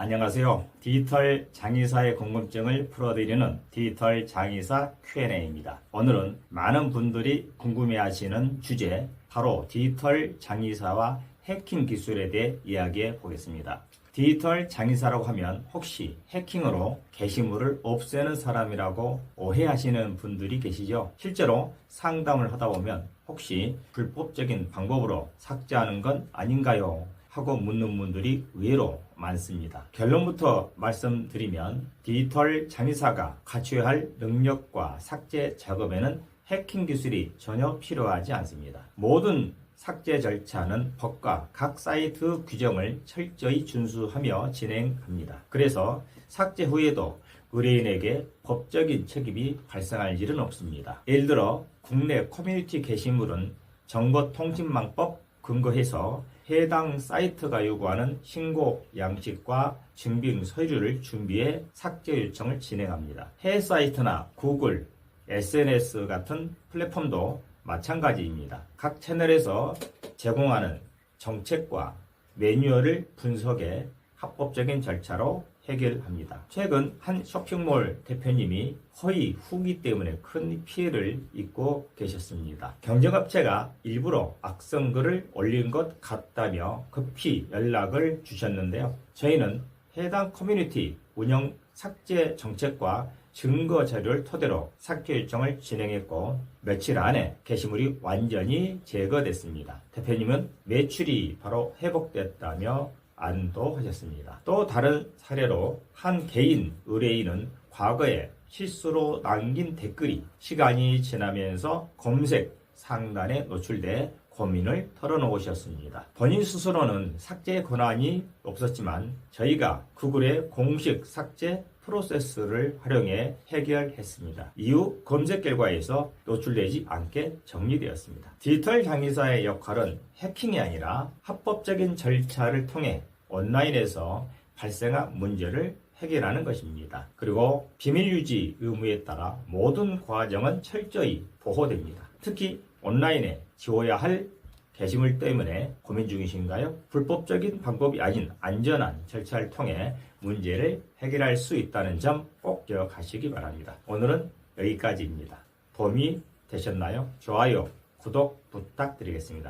안녕하세요. 디지털 장의사의 궁금증을 풀어드리는 디지털 장의사 Q&A입니다. 오늘은 많은 분들이 궁금해하시는 주제, 바로 디지털 장의사와 해킹 기술에 대해 이야기해 보겠습니다. 디지털 장의사라고 하면 혹시 해킹으로 게시물을 없애는 사람이라고 오해하시는 분들이 계시죠? 실제로 상담을 하다 보면 혹시 불법적인 방법으로 삭제하는 건 아닌가요? 하고 묻는 분들이 의외로 많습니다. 결론부터 말씀드리면 디지털 장의사가 갖춰야 할 능력과 삭제 작업에는 해킹 기술이 전혀 필요하지 않습니다. 모든 삭제 절차는 법과 각 사이트 규정을 철저히 준수하며 진행합니다. 그래서 삭제 후에도 의뢰인에게 법적인 책임이 발생할 일은 없습니다. 예를 들어 국내 커뮤니티 게시물은 정보통신망법 근거해서 해당 사이트가 요구하는 신고 양식과 증빙 서류를 준비해 삭제 요청을 진행합니다. 해외 사이트나 구글, SNS 같은 플랫폼도 마찬가지입니다. 각 채널에서 제공하는 정책과 매뉴얼을 분석해 합법적인 절차로 해결합니다. 최근 한 쇼핑몰 대표님이 허위 후기 때문에 큰 피해를 입고 계셨습니다. 경쟁업체가 일부러 악성글을 올린 것 같다며 급히 연락을 주셨는데요. 저희는 해당 커뮤니티 운영 삭제 정책과 증거 자료를 토대로 삭제 요청을 진행했고 며칠 안에 게시물이 완전히 제거됐습니다. 대표님은 매출이 바로 회복됐다며 안도하셨습니다. 또 다른 사례로 한 개인 의뢰인은 과거에 실수로 남긴 댓글이 시간이 지나면서 검색 상단에 노출돼 고민을 털어놓으셨습니다. 본인 스스로는 삭제 권한이 없었지만 저희가 구글의 공식 삭제 프로세스를 활용해 해결했습니다. 이후 검색 결과에서 노출되지 않게 정리되었습니다. 디지털 장의사의 역할은 해킹이 아니라 합법적인 절차를 통해 온라인에서 발생한 문제를 해결하는 것입니다. 그리고 비밀 유지 의무에 따라 모든 과정은 철저히 보호됩니다. 특히 온라인에 지워야 할 게시물 때문에 고민 중이신가요? 불법적인 방법이 아닌 안전한 절차를 통해 문제를 해결할 수 있다는 점 꼭 기억하시기 바랍니다. 오늘은 여기까지입니다. 도움이 되셨나요? 좋아요, 구독 부탁드리겠습니다.